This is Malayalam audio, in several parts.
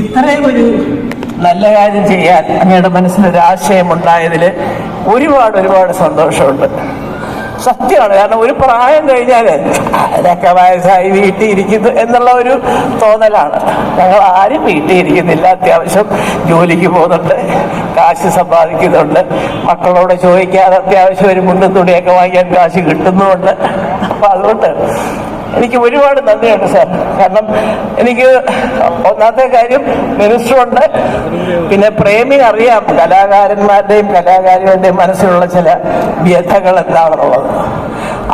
ഇത്രയും ഒരു നല്ല കാര്യം ചെയ്യാൻ അങ്ങയുടെ മനസ്സിലൊരു ആശയം ഉണ്ടായതിൽ ഒരുപാട് ഒരുപാട് സന്തോഷമുണ്ട്. സത്യമാണ്. കാരണം ഒരു പ്രായം കഴിഞ്ഞാൽ അതൊക്കെ വയസ്സായി വീട്ടിൽ ഇരിക്കുന്നു എന്നുള്ള ഒരു തോന്നലാണ്. ഞങ്ങൾ ആരും വീട്ടിൽ ഇരിക്കുന്നില്ല അത്യാവശ്യം ജോലിക്ക് പോകുന്നുണ്ട് കാശ് സമ്പാദിക്കുന്നുണ്ട് മക്കളോട് ചോദിക്കാതെ അത്യാവശ്യം ഒരു മുണ്ടും തുണിയൊക്കെ വാങ്ങിക്കാൻ കാശ് കിട്ടുന്നുമുണ്ട്. അപ്പം അതുകൊണ്ട് എനിക്ക് ഒരുപാട് നന്ദിയുണ്ട് സാർ കാരണം എനിക്ക് ഒന്നാമത്തെ കാര്യം മിനിസ്റ്ററുണ്ട്. പിന്നെ പ്രേമി അറിയാം. കലാകാരന്മാരുടെയും കലാകാരികളുടെയും മനസ്സിലുള്ള ചില വ്യഥകൾ എന്താണെന്നുള്ളത്.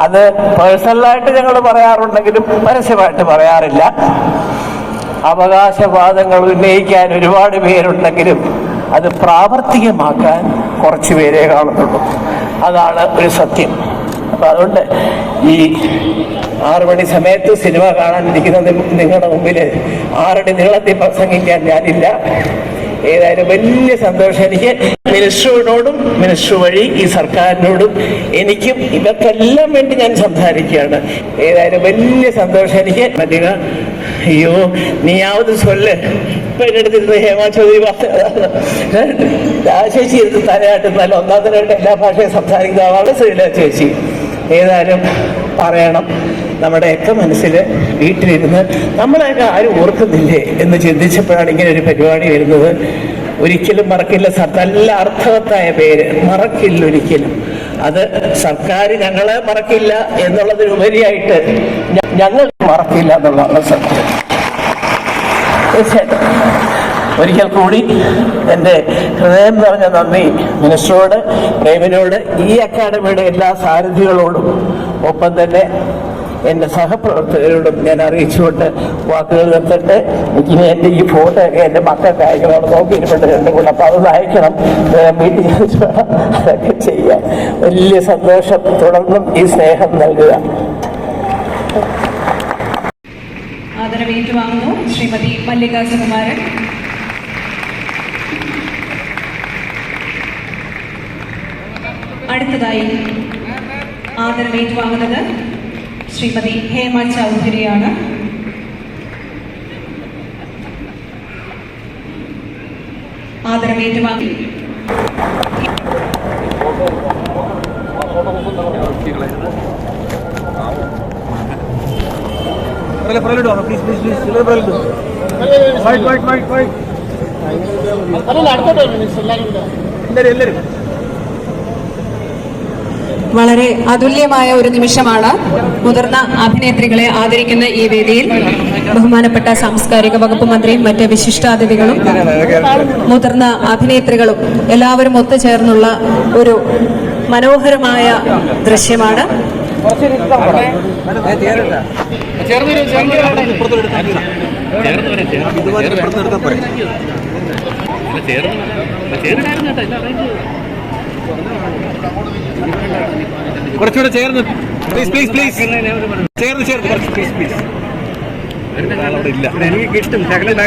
അത് പേഴ്സണലായിട്ട് ഞങ്ങൾ പറയാറുണ്ടെങ്കിലും പരസ്യമായിട്ട് പറയാറില്ല. അവകാശവാദങ്ങൾ ഉന്നയിക്കാൻ ഒരുപാട് പേരുണ്ടെങ്കിലും അത് പ്രാവർത്തികമാക്കാൻ കുറച്ച് പേരെ കാണുന്നുള്ളൂ. അതാണ് ഒരു സത്യം. അപ്പൊ അതുകൊണ്ട് ഈ ആറു മണി സമയത്ത് സിനിമ കാണാൻ ഇരിക്കുന്ന നിങ്ങളുടെ മുമ്പിൽ ആറടി നീളത്തിൽ പ്രസംഗിക്കാൻ ഞാനില്ല. ഏതായാലും വലിയ സന്തോഷം എനിക്ക്. മിനിസ്റ്ററിനോടും മിനിസ്റ്റർ വഴി ഈ സർക്കാരിനോടും എനിക്കും ഇവർക്കെല്ലാം വേണ്ടി ഞാൻ സംസാരിക്കുകയാണ്. ഏതായാലും വലിയ സന്തോഷം എനിക്ക്. മല്ലിക അയ്യോ നീയാവത് സൊല്ല് ഇപ്പൊ എന്റെ അടുത്തിരുന്ന് ഹേമ ചൗധരി രാജേച്ചി ഇരുന്ന് തലയാട്ടുന്നല്ല ഒന്നാമതിനായിട്ട് എല്ലാ ഭാഷയും സംസാരിക്കുന്ന ആളാണ് ശ്രീല ചേച്ചി. ഏതായാലും പറയണം. നമ്മുടെയൊക്കെ മനസ്സിൽ വീട്ടിലിരുന്ന് നമ്മളെയൊക്കെ ആരും ഓർക്കുന്നില്ലേ എന്ന് ചിന്തിച്ചപ്പോഴാണ് ഇങ്ങനെ ഒരു പരിപാടി വരുന്നത്. ഒരിക്കലും മറക്കില്ല. സർ നല്ല അർത്ഥവത്തായ പേര്. മറക്കില്ല ഒരിക്കലും. അത് സർക്കാർ ഞങ്ങളെ മറക്കില്ല എന്നുള്ളതിനുപരിയായിട്ട് ഞങ്ങൾ മറക്കില്ല എന്നുള്ളതാണ് സത്യം. തീർച്ചയായിട്ടും. ഒരിക്കൽ കൂടി എന്റെ ഹൃദയം നിറഞ്ഞ നന്ദി മിനിസ്റ്ററോട് പ്രേമിനോട് ഈ അക്കാഡമിയുടെ എല്ലാ സാരഥികളോടും. ഒപ്പം തന്നെ എന്റെ സഹപ്രവർത്തകരോടും ഞാൻ അറിയിച്ചുകൊണ്ട് വാക്കുകൾ നിർത്തിട്ട്. ഇനി എന്റെ ഈ ഫോട്ടോ ഒക്കെ എന്റെ മക്കൾക്ക് അയക്കണം നോക്കിയിരിപ്പുണ്ട് രണ്ടും കൂടെ അപ്പോൾ അതൊന്ന് അയക്കണം മീറ്റിംഗ് അതൊക്കെ ചെയ്യുക വലിയ സന്തോഷം. തുടർന്നും ഈ സ്നേഹം നൽകുക. ആദരവേറ്റുവാങ്ങുന്നു ശ്രീമതി മല്ലിക സുകുമാരൻ അടുത്തതായി ആദരം ഏറ്റുവാങ്ങുന്നത് ശ്രീമതി ഹേമ ചൗധരിയാണ്. ആദരം ഏറ്റുവാങ്ങി. Please please please white white white white എല്ലാവരും വളരെ അതുല്യമായ ഒരു നിമിഷമാണ് മുതിർന്ന അഭിനേത്രികളെ ആദരിക്കുന്ന ഈ വേദിയിൽ ബഹുമാനപ്പെട്ട സാംസ്കാരിക വകുപ്പ് മന്ത്രിയും മറ്റ് വിശിഷ്ടാതിഥികളും മുതിർന്ന അഭിനേത്രികളും എല്ലാവരും ഒത്തുചേർന്നുള്ള ഒരു മനോഹരമായ ദൃശ്യമാണ് കുറച്ചുകൂടെ ചേർന്ന്. പ്ലീസ് പ്ലീസ് പ്ലീസ് ചേർന്ന് ചേർന്ന്. കുറച്ച് പ്ലീസ് പ്ലീസ് ഇല്ല എനിക്ക് കിട്ടും. ശകലം